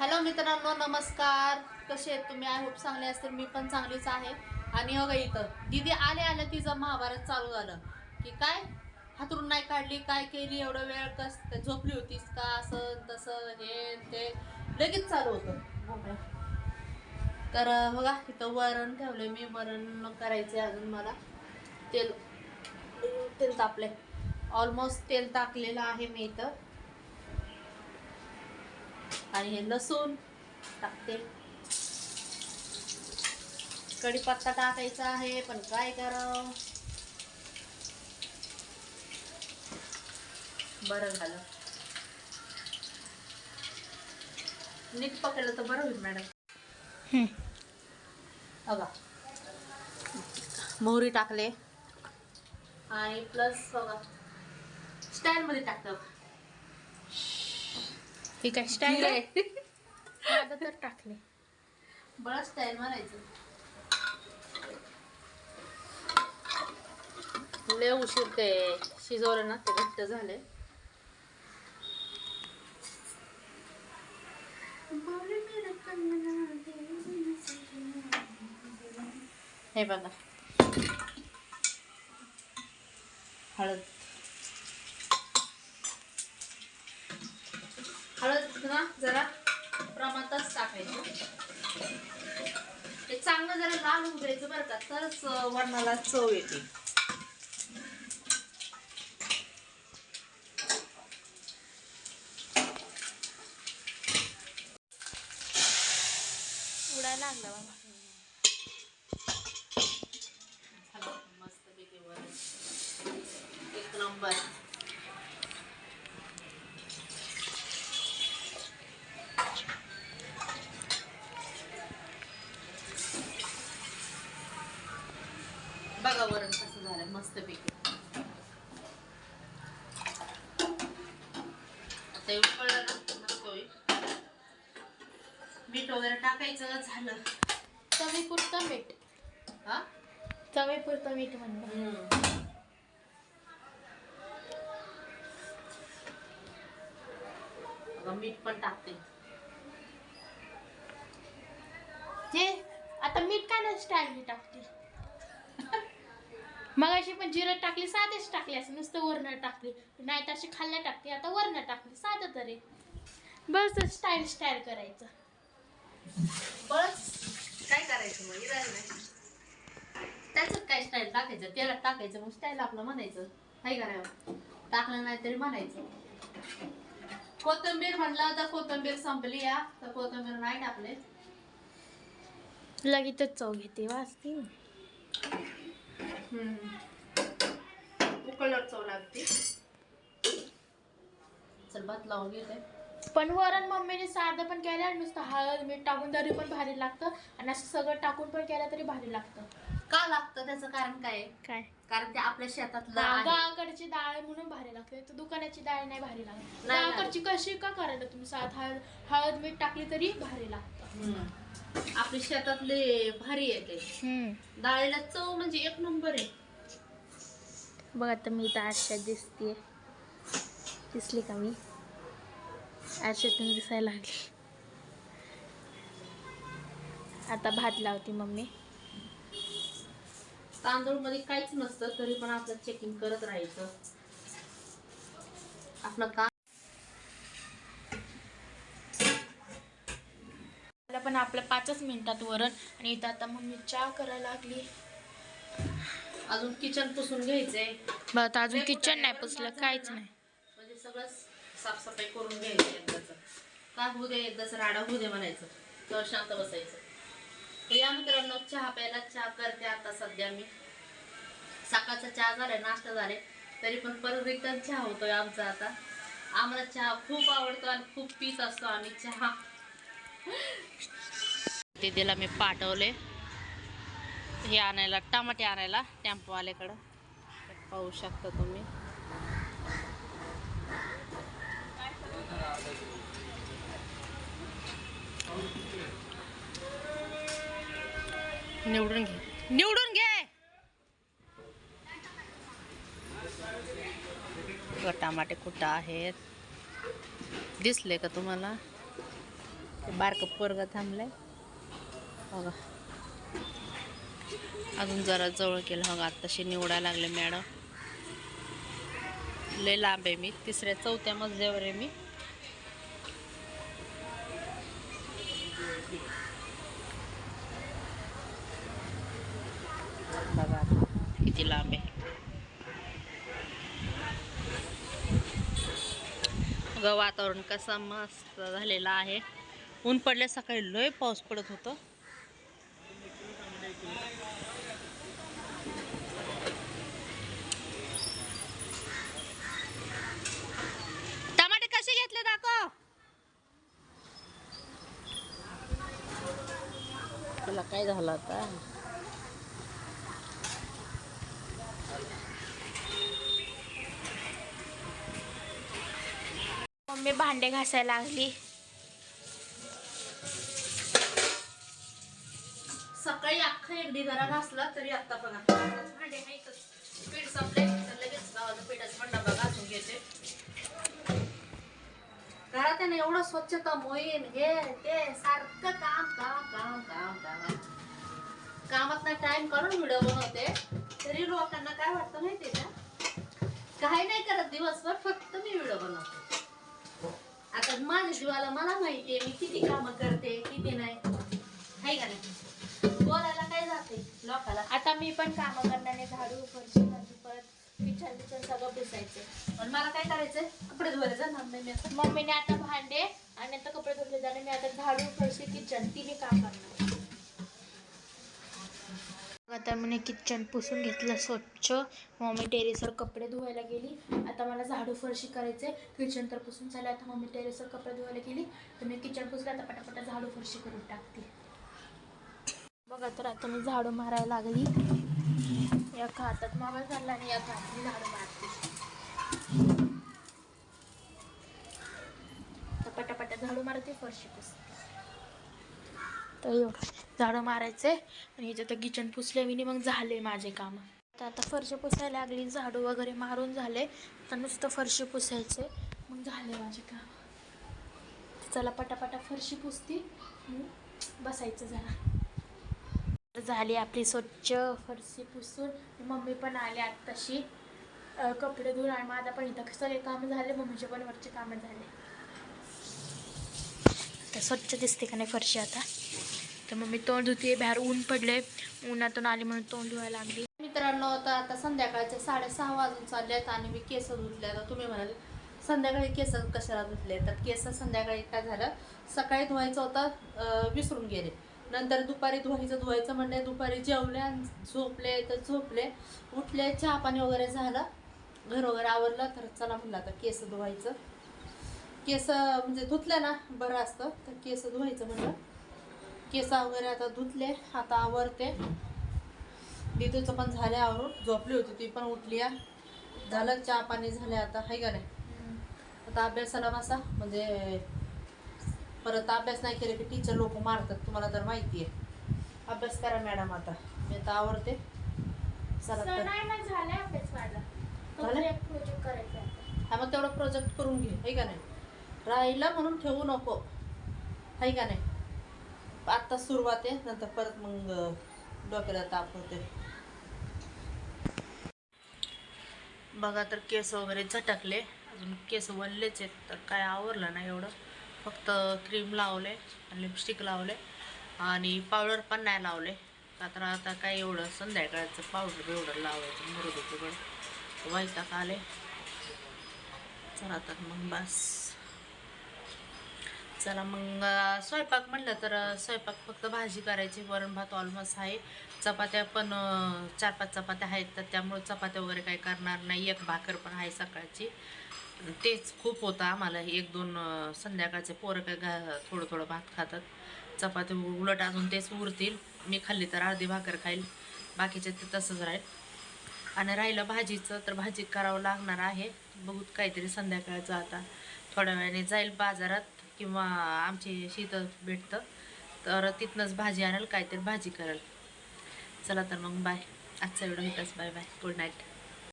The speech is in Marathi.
हॅलो मित्रांनो नमस्कार. कसे आहेत तुम्ही? आय होप चांगले असतील. मी पण चांगलीच आहे. आणि अगं इथं दिदी आले आले तिचं महाभारत चालू झालं. की काय? हातरून नाही काढली काय केली एवढं वेळ कस झोपली होतीस का? असं तसं हे ते. लगेच चालू होतं. तर बघा इथं वरण ठेवलं मी. वरण करायचे अजून मला. तेल तेल तापले ऑलमोस्ट तेल टाकलेलं आहे मी इथं. आणि हे लसूण टाकते. कढीपत्ता टाकायचा आहे पण काय करावं? बरं झालं. नीट पकडलं तर बरं होईल मॅडम. बघा. मोहरी टाकले. आणि प्लस बघा. स्टाईलमध्ये टाकतं हे काय स्टाईल. माझं तर टाकले बरं स्टाईल म्हणायचं. लय उशीर ते शिजवलं ना ते घट्ट झाले हे बघा. हळद हळद ना जरा प्रमाणातच टाकायचं. ते चांगलं जरा लाल होऊ द्यायचं बरं का तरच अं, वरणाला चव येते. झालं मस्तपैकी आता एवढं कळलं ना? मस्त होईल. मीठ वगैरे टाकायचं झालं? चवीपुरतं मीठ. हा? चवीपुरतं मीठ म्हणलं. अगं मीठ पण टाकते. हे आता मीठ काय नाही स्टाईल टाकते? मग अशी पण जिरं टाकली साधेच टाकली असं नुसतं वरण टाकली. नाही तर अशी खाल्ल्या टाकते आता वरण टाकली साधं तरी. बस स्टाईल स्टाईल करायचं. बस. काय करायचं मग? त्याच काय स्टाईल टाकायचं? तेलात टाकायचं मग स्टाईल आपलं म्हणायचं. काय करावं टाकलं नाही तरी म्हणायचं. कोथंबीर म्हणलं तर कोथंबीर संपली या. तर कोथंबीर नाही टाकले. लगेचच चव घेते वाचते उकळल्यावर चव लागते. चल भात लावून घेते. पण वरण मम्मीने साधं पण केलं नुसतं हळद मीठ टाकून तरी पण भारी लागतं. आणि असं सगळं टाकून पण केलं तरी भारी लागतं. का लागतं? त्याचं कारण काय आहे? काय? कारण ते आपल्या शेतातलं आहे. गावाकडची डाळ आहे म्हणून भारी लागते. तर दुकानाची डाळ नाही भारी लागत. नाही गावाकडची कशी का करायला तुम्ही? साध हळद हळद मीठ टाकली तरी भारी लागतं. हम्म. आपल्या शेतातले भारी येते डाळीला चव म्हणजे एक नंबर आहे. बघ आता मी तर आरशात दिसते दिसली का मी? आरशातून दिसायला लागली. आता भात लावते मम्मी. तांदूळमध्ये काहीच नसतं तरी पण आपलं चेकिंग करत राहायचं. आपलं काम पण आपलं पाचच मिनिटात वरण. आणि इथं आता मम्मी चहा करायला लागली. अजून किचन पुसून घ्यायचंय. बघ आता अजून किचन नाही पुसलं काहीच नाही. म्हणजे सगळं साफसफाई करून घ्यायचं एकदाच. का होऊ दे एकदाच राडा होऊ दे म्हणायचं. तर शांत बसायचं. या मित्रांनो चहा प्यायला चहा करते आता सध्या मी. सकाळचा चहा झालाय नाश्ता झाले तरी पण परत रिटर्न चहा होतोय आमचा आता. आम्हाला चहा खूप आवडतो आणि खूप पीत असतो आम्ही चहा. दिदीला मी पाठवले. हे आणायला टमाटे आणायला टेम्पोवाल्याकडं पाहू शकता तुम्ही. निवडून घे. निवडून घे! टमाटे कुठं आहेत? दिसले का तुम्हाला? बारकं पोरगा थांबलाय. बघा. अजून जरा जवळ केलं. बघा आत्ताशी निवडायला लागले मॅडम. लय लांब आहे मी. तिसऱ्या चौथ्या मजल्यावर आहे मी. बघा किती लांब आहे. वातावरण कसं मस्त झालेलं आहे. ऊन पडल्या सकाळी लय पाऊस पडत होतं. टमाटे कसे घेतले दाखव. तुला काय झालं आता? मम्मी भांडे घासायला लागली. अख्खा जरा घासला तरी आता बघा. भांडे पीठ संपले तर लगेच गावाचं पिठाचं म्हणणं बघा घासून घेते. घरात ना एवढं स्वच्छता मोहीम हे ते सारखं काम काम काम काम काम. कामात ना टाइम काढून व्हिडिओ बनवते. तरी लोकांना काय वाटतं माहितीये का? काही नाही करत दिवसभर फक्त मी व्हिडिओ बनवते. आता माझ्या जीवाला मला माहितीये मी किती कामं करते किती नाही. हाय का नाही? मी पण काम करणारे झाडू फरशी परत किचन बिचन सगळं पुसायचे. पण मला काय करायचंय? कपडे धुवायला जाणार नाही मी आता. मम्मीने आता भांडे आणि आता कपडे धुतले जाणे मी आता झाडू फरशी किचन तिने काम करणार. आता मी किचन पुसून घेतलं स्वच्छ. मम्मी टेरेसवर कपडे धुवायला गेली. आता मला झाडू फरशी करायचे. किचन तर पुसून झालं. आता मम्मी टेरेसवर कपडे धुवायला गेली. तर मी किचन पुसलं. आता पटापटा झाडू फरशी करून टाकते. बघा तर आता मी झाडू मारायला लागली. या हातात मागा चालला आणि एका हातात मी झाडू मारते. तर झाडू मारते फरशी पुसते. तर एवढं. झाडं मारायचे आणि इथे तर किचन पुसले मी मग झाले माझे काम. तर आता फरशी पुसायला लागली झाडू वगैरे मारून झाले. तर नुसतं फरशी पुसायचे. मग झाले माझे काम. चला पटापटा फरशी पुसती. बसायचं जरा. तर झाली आपली स्वच्छ फरशी पुसून. मम्मी पण आली आत्ताशी. कपडे धुवून आणि माझा पण इथं सगळे कामं झाले? मम्मीचे पण वरचे कामं झाले. तर स्वच्छ दिसते का नाही फरशी आता? तर मग मी तोंड धुते बाहेर ऊन पडले उन्हातून आली म्हणून तोंड धुवायला लागली. मित्रांनो आता आता संध्याकाळचे साडेसहा वाजून चालले आहेत आणि मी केस धुतले. आता तुम्ही म्हणाल संध्याकाळी केस कशाला धुतले? तर केस संध्याकाळी काय झालं? सकाळी धुवायचं होतं विसरून गेले. नंतर दुपारी धुवायचं धुवायचं म्हणले दुपारी जेवले झोपले तर झोपले. उठले चहा पाणी वगैरे झालं. घर वगैरे आवरलं तर चला म्हणलं आता केस धुवायचं. केस म्हणजे धुतले ना बरं असतं तर केस धुवायचं म्हणलं. केस वगैरे आता धुतले आता आवरते. दिदूचं पण झाले आवरून झोपली होती ती पण उठली. आहे झालं चहा पाणी झाले आता हाय का नाही? आता अभ्यासाला बसा म्हणजे परत अभ्यास नाही केले की टीचर लोक मारतात तुम्हाला तर माहिती आहे. अभ्यास करा मॅडम आता. मी आता आवडते चला तर. नाही ना झाले अभ्यास माझा. फक्त झालं? एक प्रोजेक्ट करायचा आहे. हा मग तेवढं प्रोजेक्ट करून घे हाय का नाही? राहिलं म्हणून ठेवू नको हाय का नाही? आत्ता सुरुवात आहे नंतर परत मग अं, डोक्याला ताप होते बघा तर केस वगैरे झटकले अजून केस वल्लेच आहेत तर काय आवरलं नाही एवढं. फक्त क्रीम लावले लिपस्टिक लावले आणि पावडर पण नाही लावले. तर आता काय एवढं? संध्याकाळचं पावडर एवढं लावायचं मृदूकडं वैताग आले. चला तर मग बस. चला मग स्वयंपाक म्हणलं तर स्वयंपाक फक्त भाजी करायची. वरण भात ऑलमोस्ट आहे. चपात्या पण चार पाच चपात्या आहेत तर त्यामुळे चपात्या वगैरे काही करणार नाही. एक भाकर पण आहे सकाळची. तेच खूप होतं आम्हाला. एक दोन संध्याकाळचे पोरं काय घा थोडं थोडं भात खातात. चपाती उलट अजून तेच उरतील. मी खाल्ली तर अर्धी भाकर खाईल. बाकीचे ते तसंच राहील. आणि राहिलं भाजीचं तर भाजी करावं लागणार आहे. बघूत काहीतरी संध्याकाळचं आता. थोड्या वेळाने जाईल बाजारात किंवा आमची शीतं भेटतं. तर तिथनंच भाजी आणेल काहीतरी भाजी करेल. चला तर मग बाय. आजचा व्हिडिओ इथंच बाय बाय. Good night.